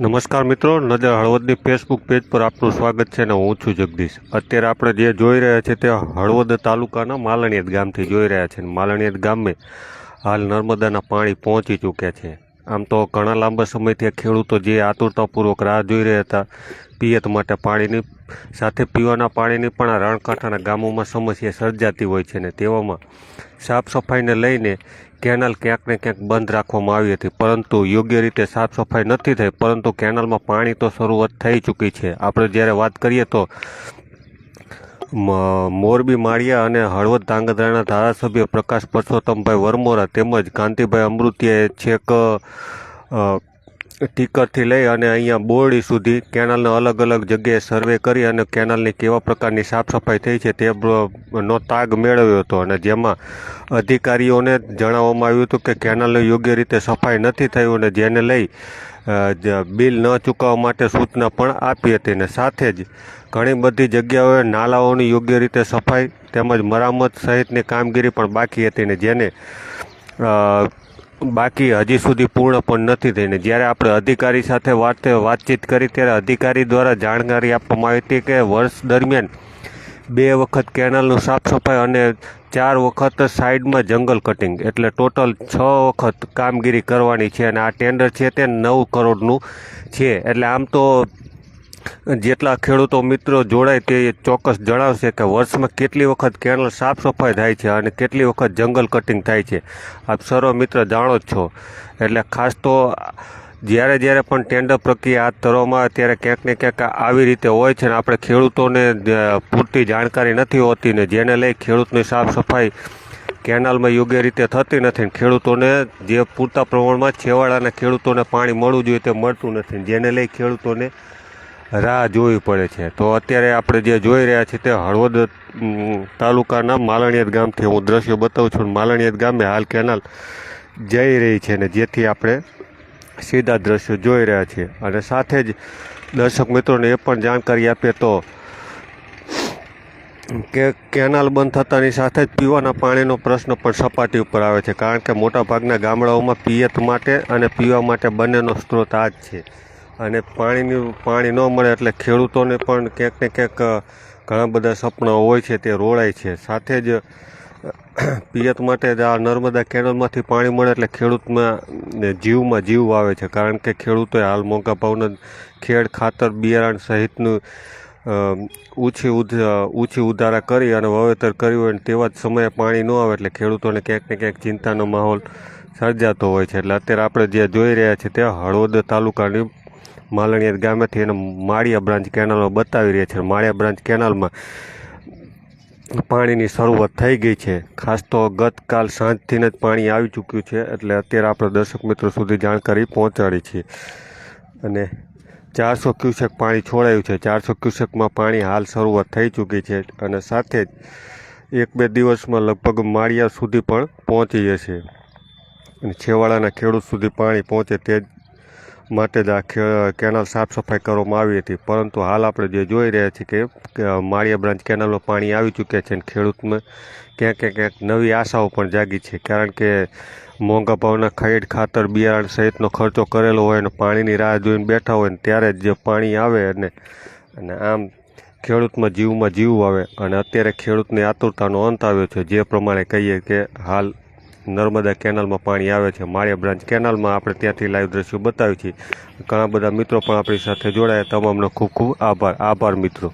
નમસ્કાર મિત્રો, નજર હળવદની ફેસબુક પેજ પર આપનું સ્વાગત છે ને હું છું જગદીશ. અત્યારે આપણે જે જોઈ રહ્યા છીએ તે હળવદ તાલુકાના માલણીયત ગામથી જોઈ રહ્યા છે. માલણીયત ગામે હાલ નર્મદાના પાણી પહોંચી ચૂક્યા છે. આમ તો ઘણા લાંબા સમયથી ખેડૂતો જે આતુરતાપૂર્વક રાહ જોઈ રહ્યા હતા, પિયત માટે પાણીની, સાથે પીવાના પાણીની પણ રણકાંઠાના ગામોમાં સમસ્યા સર્જાતી હોય છે ને તેવામાં સાફ સફાઈને લઈને કેનાલ ક્યાંક ને ક્યાંક બંધ રાખવામાં આવી હતી. પરંતુ યોગ્ય રીતે સાફ સફાઈ નથી થઈ, પરંતુ કેનાલમાં પાણી તો શરૂઆત થઈ ચૂકી છે. આપણે જ્યારે વાત કરીએ તો મોરબી માળિયા અને હળવદ ધાંગધ્રાના ધારાસભ્ય પ્રકાશ પરસોત્તમભાઈ વરમોરા તેમજ કાંતિભાઈ અમૃતિયાએ છેક ટીકરથી લઈ અને અહીંયા બોરડી સુધી કેનાલના અલગ અલગ જગ્યાએ સર્વે કરી અને કેનાલની કેવા પ્રકારની સાફ સફાઈ થઈ છે તે નો તાગ મેળવ્યો હતો. અને જેમાં અધિકારીઓને જણાવવામાં આવ્યું હતું કે કેનાલની યોગ્ય રીતે સફાઈ નથી થઈ અને જેને લઈ બિલ ન ચૂકવવા માટે સૂચના પણ આપી હતી. ને સાથે જ ઘણી બધી જગ્યાઓએ નાલાઓની યોગ્ય રીતે સફાઈ તેમજ મરામત સહિતની કામગીરી પણ બાકી હતી. ને જેને બાકી હજી સુધી પૂર્ણ પણ નથી થઈને. જ્યારે આપણે અધિકારી સાથે વાત વાતચીત કરી, ત્યારે અધિકારી દ્વારા જાણકારી આપવામાં આવી હતી કે વર્ષ દરમિયાન બે વખત કેનાલનું સાફ સફાઈ અને ચાર વખત સાઈડમાં જંગલ કટિંગ, એટલે ટોટલ છ વખત કામગીરી કરવાની છે અને આ ટેન્ડર છે તે નવ કરોડનું છે. એટલે આમ તો જેટલા ખેડૂતો મિત્રો જોડાય તે ચોક્કસ જણાવશે કે વર્ષમાં કેટલી વખત કેનલ સાફ સફાઈ થાય છે અને કેટલી વખત જંગલ કટિંગ થાય છે. આપ સર્વ મિત્ર જાણો જ છો. એટલે ખાસ તો જ્યારે જ્યારે પણ ટેન્ડર પ્રક્રિયા હાથ ધરવામાં આવે ત્યારે ક્યાંક ને ક્યાંક આવી રીતે હોય છે ને આપણે ખેડૂતોને પૂરતી જાણકારી નથી હોતી ને જેને લઈ ખેડૂતની સાફ સફાઈ કેનાલમાં યોગ્ય રીતે થતી નથી ને ખેડૂતોને જે પૂરતા પ્રમાણમાં છેવાડાના ખેડૂતોને પાણી મળવું જોઈએ તે મળતું નથી જેને લઈ ખેડૂતોને રાહ જોવી પડે છે. તો અત્યારે આપણે જે જોઈ રહ્યા છીએ તે હળવદ તાલુકાના માલણિયત ગામથી હું દ્રશ્યો બતાવું છું. માલણિયત ગામે હાલ કેનાલ જઈ રહી છે ને જેથી આપણે સીધા દ્રશ્યો જોઈ રહ્યા છીએ. અને સાથે જ દર્શક મિત્રોને એ પણ જાણકારી આપીએ તો કે કેનાલ બંધ થતાની સાથે જ પીવાના પાણીનો પ્રશ્ન પણ સપાટી ઉપર આવે છે. કારણ કે મોટાભાગના ગામડાઓમાં પિયત માટે અને પીવા માટે બંનેનો સ્ત્રોત આ જ છે. અને પાણીની, પાણી ન મળે એટલે ખેડૂતોને પણ ક્યાંક ને ક્યાંક ઘણા બધા સપના હોય છે, તે રોળાય છે. સાથે જ, પિયત માટે જ આ નર્મદા કેનલમાંથી પાણી મળે એટલે ખેડૂતમાં જીવમાં જીવ આવે છે. કારણ કે ખેડૂતોએ હાલ મોંઘા ભાવના ખેડ, ખાતર, બિયારણ સહિતનું ઊંચી ઊંચી ઉધારા કરી અને વાવેતર કર્યું હોય તેવા જ સમયે પાણી ન આવે એટલે ખેડૂતોને ક્યાંક ને ક્યાંક ચિંતાનો માહોલ સર્જાતો હોય છે. એટલે અત્યારે આપણે જે જોઈ રહ્યા છીએ, તે હળવદ તાલુકાની માલણીયત ગામેથી એને માળિયા બ્રાન્ચ કેનાલમાં બતાવી રહ્યા છે. માળિયા બ્રાન્ચ કેનાલમાં પાણીની શરૂઆત થઈ ગઈ છે. ખાસ તો ગતકાલ સાંજથી જ પાણી આવી ચૂક્યું છે એટલે અત્યારે આપણે દર્શક મિત્રો સુધી જાણકારી પહોંચાડી છીએ અને ચારસો ક્યુસેક પાણી છોડાયું છે. ચારસો ક્યુસેકમાં પાણી હાલ શરૂઆત થઈ ચૂકી છે અને સાથે જ એક બે દિવસમાં લગભગ માળિયા સુધી પણ પહોંચી જશે. અને છેવાડાના ખેડૂત સુધી પાણી પહોંચે તે જ માટે જ આ કેનાલ સાફ સફાઈ કરવામાં આવી હતી. પરંતુ હાલ આપણે જે જોઈ રહ્યા છીએ કે માળિયા બ્રાન્ચ કેનાલનું પાણી આવી ચૂક્યા છે અને ખેડૂતમાં ક્યાંક ક્યાંક ક્યાંક નવી આશાઓ પણ જાગી છે. કારણ કે મોંઘા ભાવના ખેડ ખાતર, બિયારણ સહિતનો ખર્ચો કરેલો હોય અને પાણીની રાહ જોઈને બેઠા હોય ને ત્યારે જ જે પાણી આવે અને અને આમ ખેડૂતમાં જીવમાં જીવ આવે. અને અત્યારે ખેડૂતની આતુરતાનો અંત આવ્યો છે. જે પ્રમાણે કહીએ કે હાલ નર્મદા કેનાલમાં પાણી આવે છે. માળિયા બ્રાન્ચ કેનાલમાં આપણે ત્યાંથી લાઈવ દ્રશ્યો બતાવ્યું છે. ઘણા બધા મિત્રો પણ આપણી સાથે જોડાયા. તમામનો ખૂબ ખૂબ આભાર. આભાર મિત્રો.